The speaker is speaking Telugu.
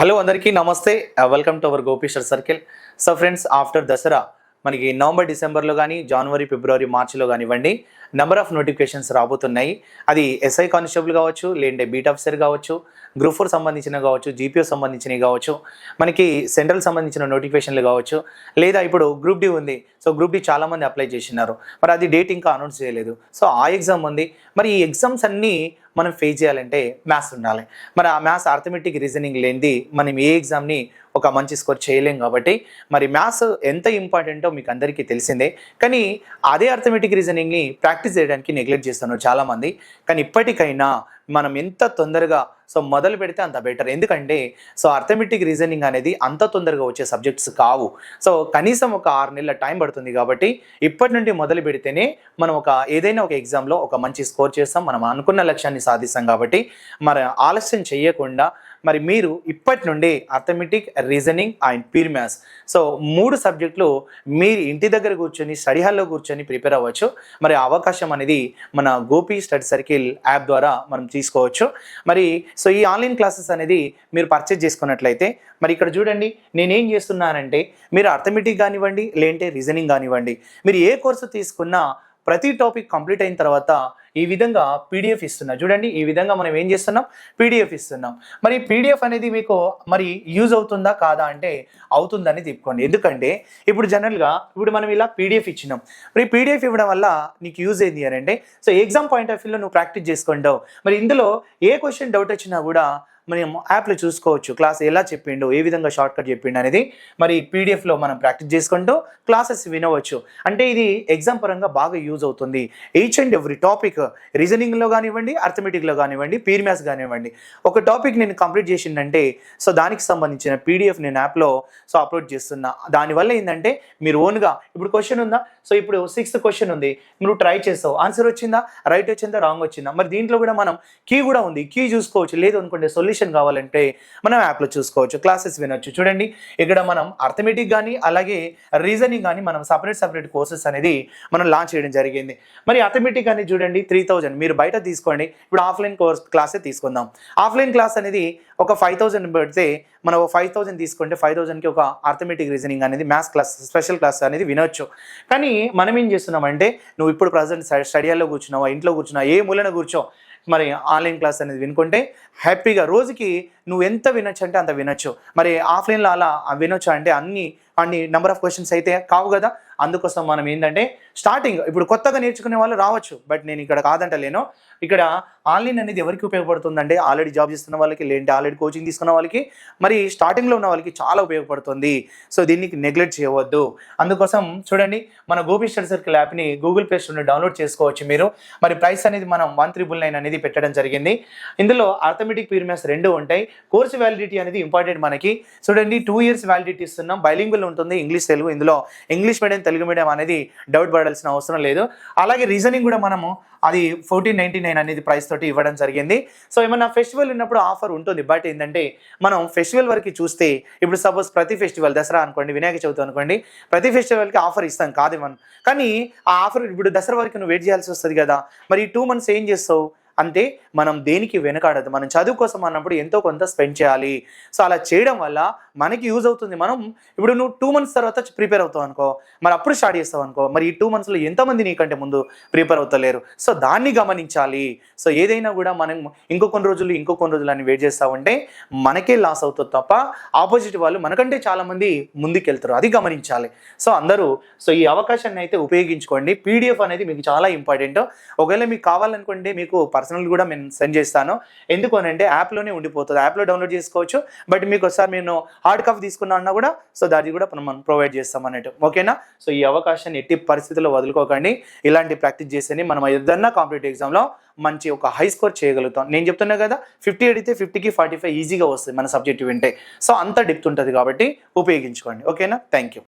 హలో అందరికీ నమస్తే. Welcome to our Gopishwar circle so friends after Dasara మనకి నవంబర్ డిసెంబర్లో కానీ జనవరి ఫిబ్రవరి మార్చిలో కానివ్వండి నెంబర్ ఆఫ్ నోటిఫికేషన్స్ రాబోతున్నాయి. అది ఎస్ఐ కానిస్టేబుల్ కావచ్చు లేదంటే బీట్ ఆఫీసర్ కావచ్చు గ్రూప్ ఫోర్ సంబంధించినవి కావచ్చు జీపీఓ సంబంధించినవి కావచ్చు మనకి సెంట్రల్ సంబంధించిన నోటిఫికేషన్లు కావచ్చు లేదా ఇప్పుడు గ్రూప్ డి ఉంది. సో గ్రూప్ డి చాలామంది అప్లై చేసినారు. మరి అది డేట్ ఇంకా అనౌన్స్ చేయలేదు. సో ఆ ఎగ్జామ్ ఉంది. మరి ఈ ఎగ్జామ్స్ అన్నీ మనం ఫేస్ చేయాలంటే మ్యాథ్స్ ఉండాలి. మరి ఆ మ్యాథ్స్ అర్థమెటిక్ రీజనింగ్ లేనిది మనం ఏ ఎగ్జామ్ని ఒక మంచి స్కోర్ చేయలేం కాబట్టి మరి మ్యాథ్స్ ఎంత ఇంపార్టెంటో మీకు అందరికీ తెలిసిందే. కానీ అదే అర్థమెటిక్ రీజనింగ్ని ప్రాక్టీస్ చేయడానికి నెగ్లెక్ట్ చేస్తున్నారు చాలామంది. కానీ ఇప్పటికైనా మనం ఎంత తొందరగా సో మొదలు పెడితే అంత బెటర్ ఎందుకంటే సో అర్థమెటిక్ రీజనింగ్ అనేది అంత తొందరగా వచ్చే సబ్జెక్ట్స్ కావు. సో కనీసం ఒక ఆరు నెలల టైం పడుతుంది కాబట్టి ఇప్పటి నుండి మొదలు పెడితేనే మనం ఒక ఏదైనా ఒక ఎగ్జామ్లో ఒక మంచి స్కోర్ చేస్తాం. మనం అనుకున్న లక్ష్యాన్ని సాధిస్తాం కాబట్టి మరి ఆలస్యం చేయకుండా మరి మీరు ఇప్పటి నుండి arithmetic reasoning and pure maths so మూడు సబ్జెక్టులు మీరు ఇంటి దగ్గర కూర్చొని స్టడీ హాల్లో కూర్చొని ప్రిపేర్ అవ్వచ్చు. మరి అవకాశం అనేది మన గోపి స్టడీ సర్కిల్ యాప్ ద్వారా మనం తీసుకోవచ్చు. మరి సో ఈ ఆన్లైన్ క్లాసెస్ అనేది మీరు పర్చేజ్ చేసుకున్నట్లయితే మరి ఇక్కడ చూడండి నేనేం చేస్తున్నానంటే మీరు అర్థమెటిక్ కానివ్వండి లేదంటే రీజనింగ్ కానివ్వండి మీరు ఏ కోర్సు తీసుకున్నా ప్రతి టాపిక్ కంప్లీట్ అయిన తర్వాత ఈ విధంగా పీడిఎఫ్ ఇస్తున్నా. చూడండి ఈ విధంగా మనం ఏం చేస్తున్నాం? పీడిఎఫ్ ఇస్తున్నాం. మరి పీడిఎఫ్ అనేది మీకు మరి యూజ్ అవుతుందా కాదా అంటే అవుతుందని చెప్పుకోండి ఎందుకంటే ఇప్పుడు జనరల్గా ఇప్పుడు మనం ఇలా పీడిఎఫ్ ఇచ్చినాం. మరి పీడిఎఫ్ ఇవ్వడం వల్ల నీకు యూజ్ ఏంది అని అంటే సో ఎగ్జామ్ పాయింట్ ఆఫ్ వ్యూలో నువ్వు ప్రాక్టీస్ చేసుకుంటావు. మరి ఇందులో ఏ క్వశ్చన్ డౌట్ వచ్చినా కూడా మనం యాప్లో చూసుకోవచ్చు. క్లాస్ ఎలా చెప్పిండు ఏ విధంగా షార్ట్ కట్ చెప్పిండు అనేది మరి పీడిఎఫ్లో మనం ప్రాక్టీస్ చేసుకుంటూ క్లాసెస్ వినవచ్చు. అంటే ఇది ఎగ్జామ్ పరంగా బాగా యూజ్ అవుతుంది. ఈచ్ అండ్ ఎవ్రీ టాపిక్ రీజనింగ్లో కానివ్వండి అర్థమెటిక్లో కానివ్వండి పీర్ మ్యాథ్స్ కానివ్వండి. ఒక టాపిక్ నేను కంప్లీట్ చేసిందంటే సో దానికి సంబంధించిన పీడిఎఫ్ నేను యాప్లో సో అప్లోడ్ చేస్తున్నా. దానివల్ల ఏంటంటే మీరు ఓన్గా ఇప్పుడు క్వశ్చన్ ఉందా? సో ఇప్పుడు సిక్స్త్ క్వశ్చన్ ఉంది. మీరు ట్రై చేస్తావు ఆన్సర్ వచ్చిందా? రైట్ వచ్చిందా? రాంగ్ వచ్చిందా? మరి దీంట్లో కూడా మనం కీ కూడా ఉంది. కీ చూసుకోవచ్చు. లేదు అనుకుంటే సొల్యూషన్ కావాలంటే మనం యాప్లో చూసుకోవచ్చు క్లాసెస్ వినొచ్చు. చూడండి ఇక్కడ మనం అర్థమెటిక్ కానీ అలాగే రీజనింగ్ కానీ మనం సపరేట్ సపరేట్ కోర్సెస్ అనేది మనం లాంచ్ చేయడం జరిగింది. మరి అథమెటిక్ అనేది చూడండి త్రీ థౌజండ్ మీరు బయట తీసుకోండి. ఇప్పుడు ఆఫ్లైన్ కోర్స్ క్లాసే తీసుకుందాం. ఆఫ్లైన్ క్లాస్ అనేది ఒక ఫైవ్ థౌజండ్ పెడితే మనం ఒక ఫైవ్ థౌజండ్ తీసుకుంటే ఫైవ్ థౌజండ్కి ఒక అర్థమెటిక్ రీజనింగ్ అనేది మ్యాథ్స్ క్లాస్ స్పెషల్ క్లాస్ అనేది వినొచ్చు. కానీ మనం ఏం చేస్తున్నామంటే నువ్వు ఇప్పుడు ప్రజెంట్ స్టడీలో కూర్చున్నావా ఇంట్లో కూర్చున్నావా ఏ మూలన కూర్చో మరి ఆన్లైన్ క్లాస్ అనేది వినుకుంటే హ్యాపీగా రోజుకి నువ్వు ఎంత వినొచ్చు అంటే అంత వినొచ్చు. మరి ఆఫ్లైన్లో అలా వినొచ్చు అంటే అన్ని అన్ని నెంబర్ ఆఫ్ క్వశ్చన్స్ అయితే కావు కదా. అందుకోసం మనం ఏంటంటే స్టార్టింగ్ ఇప్పుడు కొత్తగా నేర్చుకునే వాళ్ళు రావచ్చు బట్ నేను ఇక్కడ కాదంటలేను. ఇక్కడ ఆన్లైన్ అనేది ఎవరికి ఉపయోగపడుతుందంటే ఆల్రెడీ జాబ్ చేస్తున్న వాళ్ళకి లేదంటే ఆల్రెడీ కోచింగ్ తీసుకున్న వాళ్ళకి మరి స్టార్టింగ్లో ఉన్న వాళ్ళకి చాలా ఉపయోగపడుతుంది. సో దీనికి నెగ్లెక్ట్ చేయవద్దు. అందుకోసం చూడండి మన గోపి స్టడీ సర్కిల్ యాప్ని గూగుల్ ప్లే స్టోర్ డౌన్లోడ్ చేసుకోవచ్చు మీరు. మరి ప్రైస్ అనేది మనం వన్ త్రిబుల్ నైన్ అనేది పెట్టడం జరిగింది. ఇందులో అర్థమెటిక్ పీరియాస్ రెండు ఉంటాయి. కోర్స్ వ్యాలిడిటీ అనేది ఇంపార్టెంట్ మనకి. చూడండి టూ ఇయర్స్ వ్యాలిడిటీ ఇస్తున్నాం. బైలింగుల్ ఉంటుంది ఇంగ్లీష్ తెలుగు. ఇందులో ఇంగ్లీష్ మీడియం తెలుగు మీడియం అనేది డౌట్ పడాల్సిన అవసరం లేదు. అలాగే రీజనింగ్ కూడా మనము అది ఫోర్టీన్ నైన్టీ నైన్ అనేది ప్రైస్ తోటి ఇవ్వడం జరిగింది. సో ఏమన్నా ఫెస్టివల్ ఉన్నప్పుడు ఆఫర్ ఉంటుంది. బట్ ఏంటంటే మనం ఫెస్టివల్ వరకు చూస్తే ఇప్పుడు సపోజ్ ప్రతి ఫెస్టివల్ దసరా అనుకోండి వినాయక చవితి అనుకోండి ప్రతి ఫెస్టివల్కి ఆఫర్ ఇస్తాం. కాదు మనం. కానీ ఆ ఆఫర్ ఇప్పుడు దసరా వరకు నువ్వు వెయిట్ చేయాల్సి వస్తుంది కదా. మరి టూ మంత్స్ ఏం చేస్తావు? అంతే మనం దేనికి వెనకాడదు మనం చదువు కోసం అన్నప్పుడు ఎంతో కొంత స్పెండ్ చేయాలి. సో అలా చేయడం వల్ల మనకి యూజ్ అవుతుంది. మనం ఇప్పుడు నువ్వు టూ మంత్స్ తర్వాత ప్రిపేర్ అవుతావు అనుకో మరి అప్పుడు స్టార్ట్ చేస్తావు అనుకో మరి ఈ టూ మంత్స్లో ఎంతమంది నీకంటే ముందు ప్రిపేర్ అవుతలేరు? సో దాన్ని గమనించాలి. సో ఏదైనా కూడా మనం ఇంకో కొన్ని రోజులు ఇంకో కొన్ని రోజులు అని వెయిట్ చేస్తావు ఉంటే మనకే లాస్ అవుతుంది తప్ప ఆపోజిట్ వాళ్ళు మనకంటే చాలామంది ముందుకెళ్తారు. అది గమనించాలి. సో అందరూ సో ఈ అవకాశాన్ని అయితే ఉపయోగించుకోండి. పీడిఎఫ్ అనేది మీకు చాలా ఇంపార్టెంట్ ఒకవేళ మీకు కావాలనుకుంటే మీకు పర్సనల్ పర్సనల్ కూడా నేను సెండ్ చేస్తాను. ఎందుకు అని అంటే యాప్లోనే ఉండిపోతుంది యాప్లో డౌన్లోడ్ చేసుకోవచ్చు. బట్ మీకు ఒకసారి నేను హార్డ్ కాపీ తీసుకున్నా అన్నా కూడా సో దాన్ని కూడా మనం ప్రొవైడ్ చేస్తాం అన్నట్టు. ఓకేనా? సో ఈ అవకాశాన్ని ఎట్టి పరిస్థితుల్లో వదులుకోకండి. ఇలాంటి ప్రాక్టీస్ చేస్తేనే మనం ఏదన్నా కాంపిటేటివ్ ఎగ్జామ్లో మంచి ఒక హై స్కోర్ చేయగలుగుతాం. నేను చెప్తున్నా కదా ఫిఫ్టీ అడిగితే ఫిఫ్టీకి ఫార్టీ ఫైవ్ ఈజీగా వస్తుంది మన సబ్జెక్ట్ వింటే. సో అంత డెప్త్ ఉంటుంది కాబట్టి ఉపయోగించుకోండి. ఓకేనా? Thank you